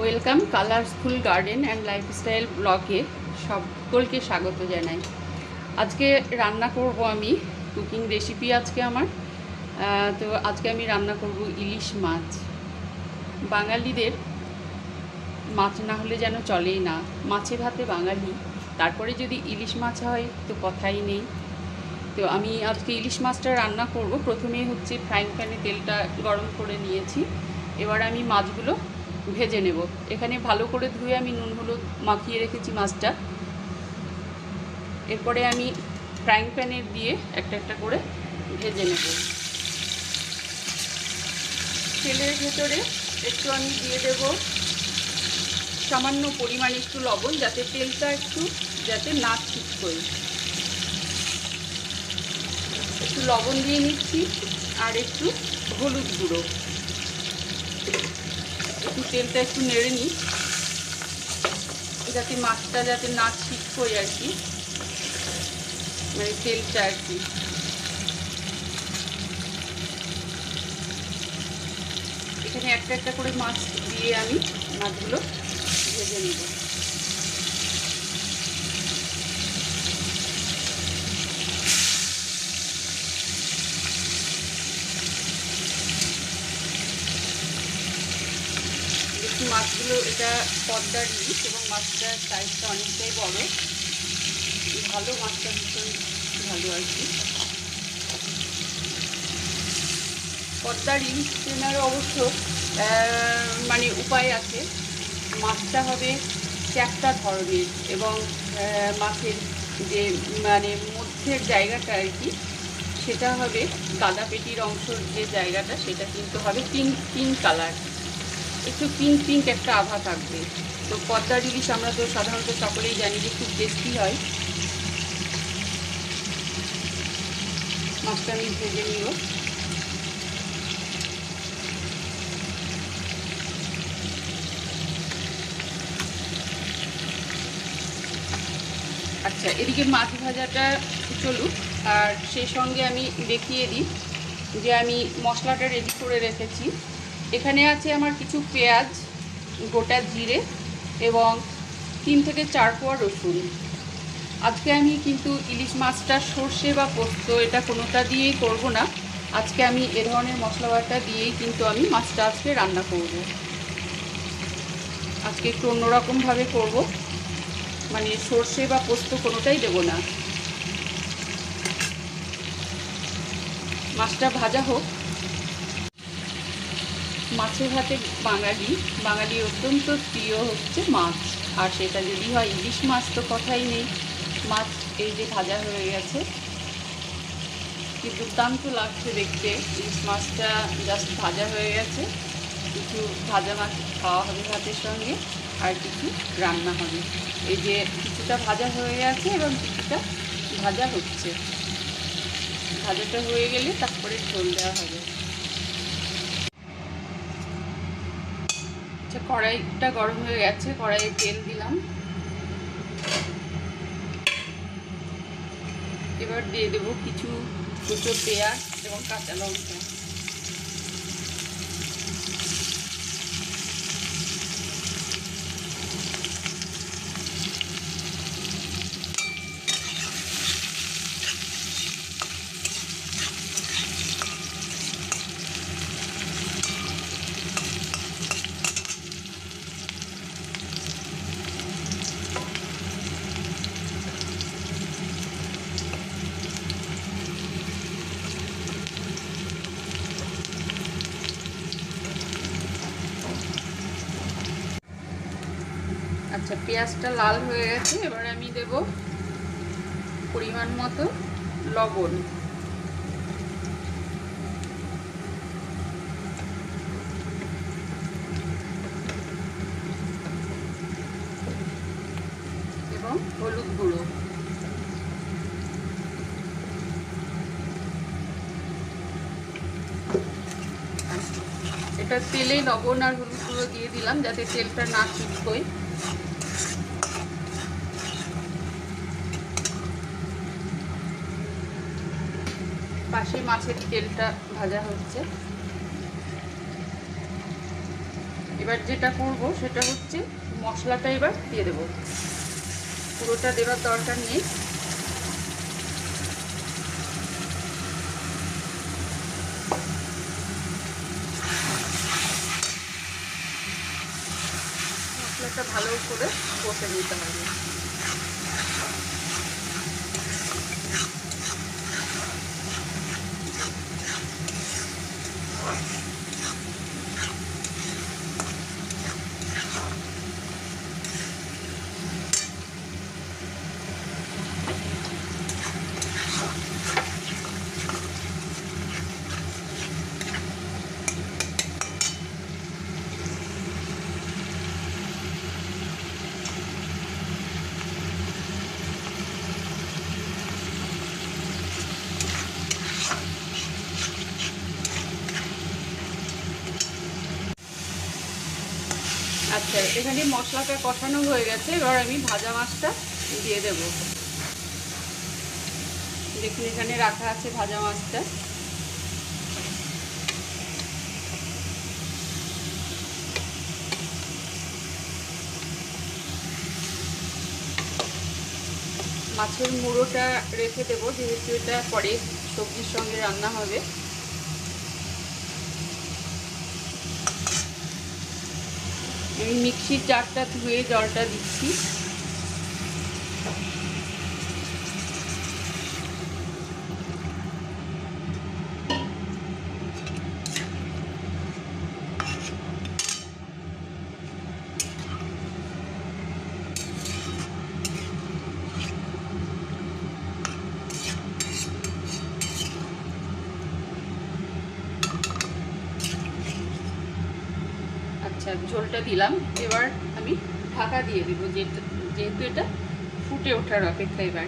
Welcome, colourful garden and lifestyle ব্লগে সকলকে স্বাগত জানাই। আজকে রান্না করব আমি, কুকিং রেসিপি আজকে আমার। তো আজকে আমি রান্না করব ইলিশ মাছ। বাঙালিদের মাছ না হলে যেন চলেই না। মাছে ভাতে বাঙালি, তারপরে যদি ইলিশ মাছ হয় তো কথাই নেই। তো আমি আজকে ইলিশ মাছটা রান্না করব। প্রথমেই হচ্ছে ফ্রাইং প্যানে তেলটা গরম করে নিয়েছি। এবার আমি মাছগুলো ভেজে নেব। এখানে ভালো করে ধুয়ে আমি নুন হলুদ মাখিয়ে রেখেছি মাছটা। এরপরে আমি ফ্রাইং প্যানে দিয়ে একটা একটা করে ভেজে নেব। তেলের ভেতরে একটু আমি দিয়ে দেব সামান্য পরিমাণে একটু লবণ, যাতে তেলটা একটু, যাতে না ছিটকোয় একটু লবণ দিয়ে নিচ্ছি আর একটু হলুদ গুঁড়ো। একটু তেলটা একটু নেড়ে নিই। যাতে মাছটা যাতে না ছিটকোয় আর কি। মানে তেলটা আর কি। এখানে একটা একটা করে মাছ দিয়ে আমি মাছগুলো ভেজে নেব। মাছগুলো এটা পদ্মার ইলিশ এবং মাছটার সাইজটা অনেকটাই বড়। ভালো মাছটা ভীষণ ভালো আর কি। পদ্মার ইলিশ কেনার অবশ্য মানে উপায় আছে। মাছটা হবে চ্যাপ্টা ধরনের এবং মাছের যে মানে মধ্যের জায়গাটা আর কি, সেটা হবে গাদা পেটির অংশের যে জায়গাটা, সেটা কিন্তু হবে পিঙ্ক পিঙ্ক কালার একটু পিঙ্ক পিঙ্ক একটা আভা থাকবে। তো পদ্মার ইলিশ আমরা তো সাধারণত সকলেই জানি যে খুব টেস্টি হয়। মাছটা আমি ভেজে নিব। আচ্ছা এদিকে মাছ ভাজাটা চলুক। আর সেই সঙ্গে আমি দেখিয়ে দিই যে আমি মশলাটা রেডি করে রেখেছি। এখানে আছে আমার কিছু পেঁয়াজ, গোটা জিরে এবং তিন থেকে চার কোয়া রসুন। আজকে আমি কিন্তু ইলিশ মাছটা সর্ষে বা পোস্ত এটা কোনোটা দিয়েই করব না। আজকে আমি এ ধরনের মশলা বাটা দিয়েই কিন্তু আমি মাছটা আজকে রান্না করব। আজকে একটু অন্যরকমভাবে করব। মানে সর্ষে বা পোস্ত কোনোটাই দেবো না। মাছটা ভাজা হোক। মাছের ভাতে বাঙালি। বাঙালির অত্যন্ত প্রিয় হচ্ছে মাছ। আর সেটা যদি হয় ইলিশ মাছ তো কথাই নেই। মাছ এই যে ভাজা হয়ে গেছে। কি দুর্দান্ত লাগছে দেখতে। ইলিশ মাছটা জাস্ট ভাজা হয়ে গেছে। কিছু ভাজা মাছ খাওয়া হবে ভাতের সঙ্গে, আর কিছু রান্না হবে। এই যে কিছুটা ভাজা হয়ে গেছে এবং কিছুটা ভাজা হচ্ছে। ভাজাটা হয়ে গেলে তারপরে ঝোল দেওয়া হবে। আচ্ছা কড়াইটা গরম হয়ে গেছে, কড়াইয়ে তেল দিলাম। এবার দিয়ে দেবো কিছু কুচো পেঁয়াজ এবং কাঁচা লঙ্কা। আচ্ছা পেঁয়াজটা লাল হয়ে গেছে, এবার আমি দেব পরিমাণ মতো লবণ। এবং হলুদ গুঁড়ো। এটা তেলে লবণ আর হলুদ গুঁড়ো দিয়ে দিলাম, যাতে তেলটা না ছিটকোয় পাশে মাছের তেলটা ভাজা হচ্ছে। এবার যেটা করব সেটা হচ্ছে মশলাটা এবার দিয়ে দেবো। পুরোটা দেওয়ার দরকার নেই। মশলাটা ভালো করে কষে নিতে হবে। আচ্ছা এখানে মশলাটা কষানো হয়ে গেছে, এবার আমি ভাজা মাছটা দিয়ে দেব। দেখুন, এখানে রাখা আছে ভাজা মাছটা। মাছের মুড়োটা রেখে দেবো, যেহেতু এটা পরে সবজির সঙ্গে রান্না হবে। আমি মিক্সির জারটা ধুয়ে জলটা দিচ্ছি আচ্ছা ঝোলটা দিলাম। এবার আমি ঢাকা দিয়ে দিব যেহেতু এটা ফুটে ওঠার অপেক্ষা এবার।